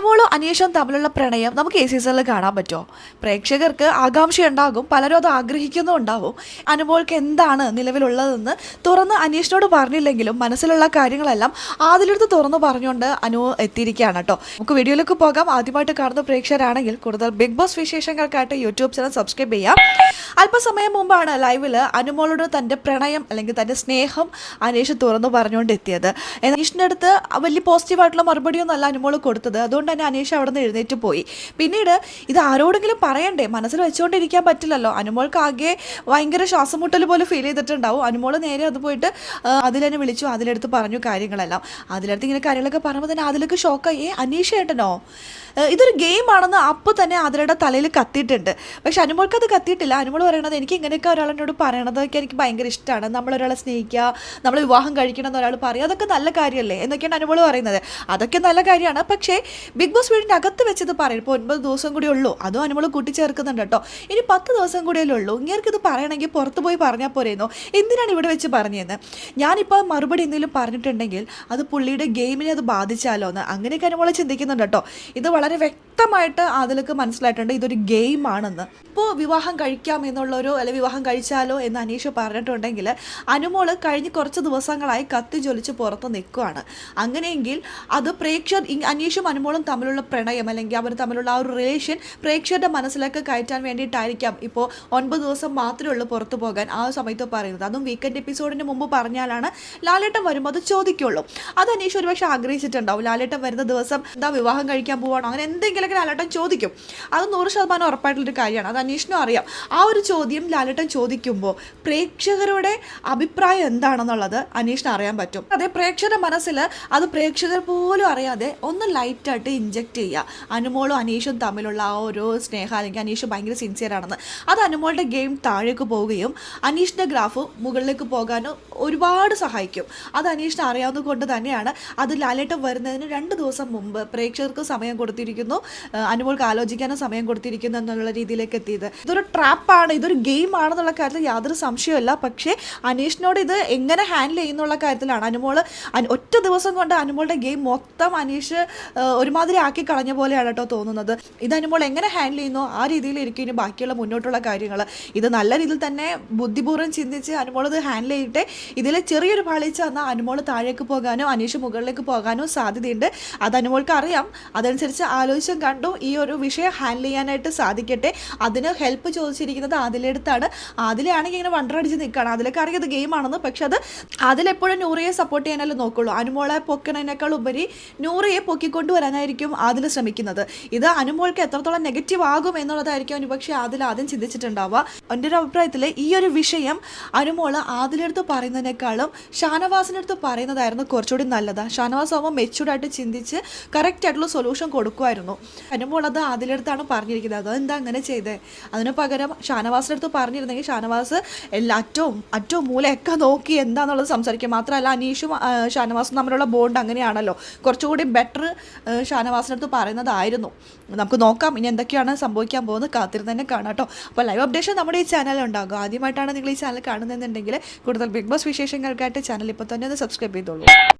അനുമോളും അനീഷും തമ്മിലുള്ള പ്രണയം നമുക്ക് ഈ സീസണിൽ കാണാൻ പറ്റുമോ? പ്രേക്ഷകർക്ക് ആകാംക്ഷയുണ്ടാകും പലരും അത് ആഗ്രഹിക്കുന്നുണ്ടാവും അനുമോൾക്ക് എന്താണ് നിലവിലുള്ളതെന്ന് തുറന്ന് അനീഷിനോട് പറഞ്ഞില്ലെങ്കിലും മനസ്സിലുള്ള കാര്യങ്ങളെല്ലാം ആദിലെടുത്ത് തുറന്നു പറഞ്ഞുകൊണ്ട് അനു എത്തിയിരിക്കുകയാണ് കേട്ടോ. നമുക്ക് വീഡിയോയിലേക്ക് പോകാം. ആദ്യമായിട്ട് കാണുന്ന പ്രേക്ഷകരാണെങ്കിൽ കൂടുതൽ ബിഗ് ബോസ് വിശേഷങ്ങൾക്കായിട്ട് യൂട്യൂബ് ചാനൽ സബ്സ്ക്രൈബ് ചെയ്യാം. അല്പസമയം മുമ്പാണ് ലൈവിൽ അനുമോളോട് തന്റെ പ്രണയം അല്ലെങ്കിൽ തന്റെ സ്നേഹം അനീഷ് തുറന്നു പറഞ്ഞുകൊണ്ട് എത്തിയത്. അനീഷിന്റെ അടുത്ത് വലിയ പോസിറ്റീവായിട്ടുള്ള മറുപടിയൊന്നും അല്ല അനുമോൾ കൊടുത്തത്. അതുകൊണ്ട് തന്നെ അനീഷ് അവിടെ നിന്ന് എഴുന്നേറ്റ് പോയി. പിന്നീട് ഇത് ആരോടെങ്കിലും പറയണ്ടേ? മനസ്സിൽ വെച്ചുകൊണ്ടിരിക്കാൻ പറ്റില്ലല്ലോ. അനുമോൾക്ക് ആകെ ഭയങ്കര ശ്വാസമുട്ടൽ പോലെ ഫീൽ ചെയ്തിട്ടുണ്ടാവും. അനുമോൾ നേരെ അത് പോയിട്ട് അതിലെന്നെ വിളിച്ചു. അതിലെടുത്ത് പറഞ്ഞു കാര്യങ്ങളെല്ലാം. അതിലെടുത്ത് ഇങ്ങനെ കാര്യങ്ങളൊക്കെ പറയുമ്പോൾ തന്നെ അതിലേക്ക് ഷോക്കായി ഏ ഏട്ടനോ? ഇതൊരു ഗെയിം ആണെന്ന് അപ്പോൾ തന്നെ അതിലയുടെ തലയിൽ കത്തിയിട്ടുണ്ട്. പക്ഷെ അനുമോൾക്ക് അത് കത്തിയിട്ടില്ല. അനുമോൾ പറയണത് എനിക്ക് ഇങ്ങനെയൊക്കെ ഒരാളെന്നോട് പറയണതൊക്കെ എനിക്ക് ഭയങ്കര ഇഷ്ടമാണ് നമ്മളൊരാളെ സ്നേഹിക്കുക നമ്മൾ വിവാഹം കഴിക്കണം എന്ന് ഒരാൾ പറയും. അതൊക്കെ നല്ല കാര്യമല്ലേ? എന്നൊക്കെയാണ് അനുമോൾ പറയുന്നത്. അതൊക്കെ നല്ല കാര്യമാണ്. പക്ഷേ ബിഗ് ബോസ് വീടിന്റെ അകത്ത് വെച്ചത് പറയും. ഇപ്പോൾ ഒൻപത് ദിവസം കൂടി ഉള്ളൂ. അതും അനുമോൾ കൂട്ടിച്ചേർക്കുന്നുണ്ട് കേട്ടോ. ഇനി പത്ത് ദിവസം കൂടിയല്ലേ ഉള്ളൂ. ഇങ്ങേർക്ക് ഇത് പറയണമെങ്കിൽ പുറത്ത് പോയി പറഞ്ഞാൽ പോരെയെന്നോ എന്തിനാണ് ഇവിടെ വെച്ച് പറഞ്ഞതെന്ന് ഞാനിപ്പോൾ മറുപടി എന്തെങ്കിലും പറഞ്ഞിട്ടുണ്ടെങ്കിൽ അത് പുള്ളിയുടെ ഗെയിമിനെ അത് ബാധിച്ചാലോ എന്ന് അങ്ങനെയൊക്കെ അനുമോൾ ചിന്തിക്കുന്നുണ്ട് കേട്ടോ. ഇത് വളരെ വ്യക്തമായിട്ട് അതിലേക്ക് മനസ്സിലായിട്ടുണ്ട് ഇതൊരു ഗെയിമാണെന്ന് ഇപ്പോൾ വിവാഹം കഴിക്കാം എന്നുള്ളൊരു അല്ലെ വിവാഹം കഴിച്ചാലോ എന്ന് അനീഷ് പറഞ്ഞിട്ടുണ്ടെങ്കിൽ അനുമോൾ കഴിഞ്ഞ കുറച്ച് ദിവസങ്ങളായി കത്തി ജ്വലിച്ച് പുറത്ത് നിൽക്കുകയാണ് അങ്ങനെയെങ്കിൽ അത് പ്രേക്ഷകർ അനീഷും അനുമോളും തമ്മിലുള്ള പ്രണയം അല്ലെങ്കിൽ അവർ തമ്മിലുള്ള ആ ഒരു റിലേഷൻ പ്രേക്ഷകരുടെ മനസ്സിലേക്ക് കയറ്റാൻ വേണ്ടിയിട്ടായിരിക്കാം ഇപ്പോൾ ഒൻപത് ദിവസം മാത്രമേ ഉള്ളൂ പുറത്തു പോകാൻ ആ സമയത്ത് പറയുന്നത്. അതും വീക്കെൻഡ് എപ്പിസോഡിന് മുമ്പ് പറഞ്ഞാലാണ് ലാലേട്ടൻ വരുമ്പോൾ അത് ചോദിക്കുള്ളൂ. അത് അനീഷ് ഒരുപക്ഷെ ആഗ്രഹിച്ചിട്ടുണ്ടാവും. ലാലേട്ടൻ വരുന്ന ദിവസം എന്താ വിവാഹം കഴിക്കാൻ പോവാണോ? അങ്ങനെ എന്തെങ്കിലുമൊക്കെ ലാലേട്ടൻ ചോദിക്കും. അത് നൂറ് ശതമാനം ഉറപ്പായിട്ടുള്ളൊരു കാര്യമാണ്. അത് അന്വേഷണം അറിയാം. ആ ഒരു ചോദ്യം ലാലേട്ടൻ ചോദിക്കുമ്പോൾ പ്രേക്ഷകരുടെ അഭിപ്രായം എന്താണെന്നുള്ളത് അന്വേഷണം അറിയാൻ പറ്റും. അതെ പ്രേക്ഷകരുടെ മനസ്സിൽ അത് പ്രേക്ഷകർ പോലും അറിയാതെ ഒന്ന് ലൈറ്റായിട്ട് ഇഞ്ചെക്ട് ചെയ്യുക. അനുമോളും അനീഷും തമ്മിലുള്ള ആ ഒരു സ്നേഹം അല്ലെങ്കിൽ അനീഷ് ഭയങ്കര സിൻസിയർ ആണെന്ന്. അത് അനുമോളുടെ ഗെയിം താഴേക്ക് പോവുകയും അനീഷിന്റെ ഗ്രാഫ് മുകളിലേക്ക് പോകാനും ഒരുപാട് സഹായിക്കും. അത് അനീഷിനെ അറിയാവുന്നത് കൊണ്ട് തന്നെയാണ് അത് ലാലേട്ടം വരുന്നതിന് രണ്ട് ദിവസം മുമ്പ് പ്രേക്ഷകർക്ക് സമയം കൊടുത്തിരിക്കുന്നു. അനുമോൾക്ക് ആലോചിക്കാനും സമയം കൊടുത്തിരിക്കുന്നു എന്നുള്ള രീതിയിലേക്ക് എത്തിയത്. ഇതൊരു ട്രാപ്പാണ് ഇതൊരു ഗെയിം ആണെന്നുള്ള കാര്യത്തിൽ യാതൊരു സംശയമല്ല പക്ഷേ അനീഷിനോട് ഇത് എങ്ങനെ ഹാൻഡിൽ ചെയ്യുന്നുള്ള കാര്യത്തിലാണ്. അനുമോൾ ഒറ്റ ദിവസം കൊണ്ട് അനുമോളുടെ ഗെയിം മൊത്തം അനീഷ് ഒരുമാതിരി ആക്കി കളഞ്ഞ പോലെയാണ് കേട്ടോ തോന്നുന്നത്. ഇത് അനുമോൾ എങ്ങനെ ഹാൻഡിൽ ചെയ്യുന്നു ആ രീതിയിലിരിക്കും ഇനി ബാക്കിയുള്ള മുന്നോട്ടുള്ള കാര്യങ്ങൾ ഇത് നല്ല രീതിയിൽ തന്നെ ബുദ്ധിപൂർവം ചിന്തിച്ച് അനുമോൾ ഇത് ഹാൻഡിൽ ചെയ്തിട്ട് ഇതിൽ ചെറിയൊരു പാളിച്ച വന്നാൽ അനുമോൾ താഴേക്ക് പോകാനോ അനീഷ് മുകളിലേക്ക് പോകാനോ സാധ്യതയുണ്ട്. അത് അനുമോൾക്ക് അറിയാം അതനുസരിച്ച് ആലോചിച്ചും കണ്ടു. ഈ ഒരു വിഷയം ഹാൻഡിൽ ചെയ്യാനായിട്ട് സാധിക്കട്ടെ. അതിന് ഹെൽപ്പ് ചോദിച്ചിരിക്കുന്നത് അതിലെടുത്താണ് അതിലാണെങ്കിൽ ഇങ്ങനെ വണ്ടർ അടിച്ച് നിൽക്കുകയാണ്. അതിലൊക്കെ അറിയാം അത് ഗെയിമാണെന്ന് പക്ഷെ അത് അതിലെപ്പോഴും നൂറിയെ സപ്പോർട്ട് ചെയ്യാനല്ലേ നോക്കുള്ളൂ. അനുമോളെ പൊക്കണതിനേക്കാൾ ഉപരി നൂറിയെ പൊക്കിക്കൊണ്ട് വരാനായിരിക്കും അതിൽ ശ്രമിക്കുന്നത്. ഇത് അനുമോൾക്ക് എത്രത്തോളം നെഗറ്റീവ് ആകും എന്നുള്ളതായിരിക്കും പക്ഷേ അതിൽ ആദ്യം ചിന്തിച്ചിട്ടുണ്ടാവുക. എന്റെ ഒരു അഭിപ്രായത്തിൽ ഈ ഒരു വിഷയം അനുമോൾ ആദിലെടുത്ത് പറയുന്നതിനേക്കാളും ഷാനവാസിനടുത്ത് പറയുന്നതായിരുന്നു കുറച്ചുകൂടി നല്ലത്. ഷാനവാസ് ആകുമ്പോൾ മെച്ചൂർഡായിട്ട് ചിന്തിച്ച് കറക്റ്റ് ആയിട്ടുള്ള സൊല്യൂഷൻ കൊടുക്കുമായിരുന്നു. അനുമോൾ അത് ആദിലെടുത്താണ് പറഞ്ഞിരിക്കുന്നത്. അതെന്താ അങ്ങനെ ചെയ്തത് അതിന് പകരം ഷാനവാസിന്റെ അടുത്ത് പറഞ്ഞിരുന്നെങ്കിൽ ഷാനവാസ് എല്ലാ അറ്റവും അറ്റവും മൂലയൊക്കെ നോക്കി എന്താണെന്നുള്ളത് സംസാരിക്കും. മാത്രമല്ല അനീഷും ഷാനവാസും തമ്മിലുള്ള ബോണ്ട് അങ്ങനെയാണല്ലോ. കുറച്ചുകൂടി ബെറ്റർ ഷാനവാസിന്റെ അടുത്ത് പറയുന്നതായിരുന്നു. നമുക്ക് നോക്കാം ഇനി എന്തൊക്കെയാണ് സംഭവിക്കാൻ പോകുന്നത്. കാത്തിരുന്ന് തന്നെ കാണാം കേട്ടോ. അപ്പോൾ ലൈവ് അപ്ഡേഷൻ നമ്മുടെ ഈ ചാനൽ ഉണ്ടാകും. ആദ്യമായിട്ടാണ് നിങ്ങൾ ഈ ചാനൽ കാണുന്നതെന്നുണ്ടെങ്കിൽ കൂടുതൽ ബിഗ് ബോസ് വിശേഷങ്ങൾക്കായിട്ട് ചാനൽ ഇപ്പോൾ തന്നെ ഒന്ന് സബ്സ്ക്രൈബ് ചെയ്തോളൂ.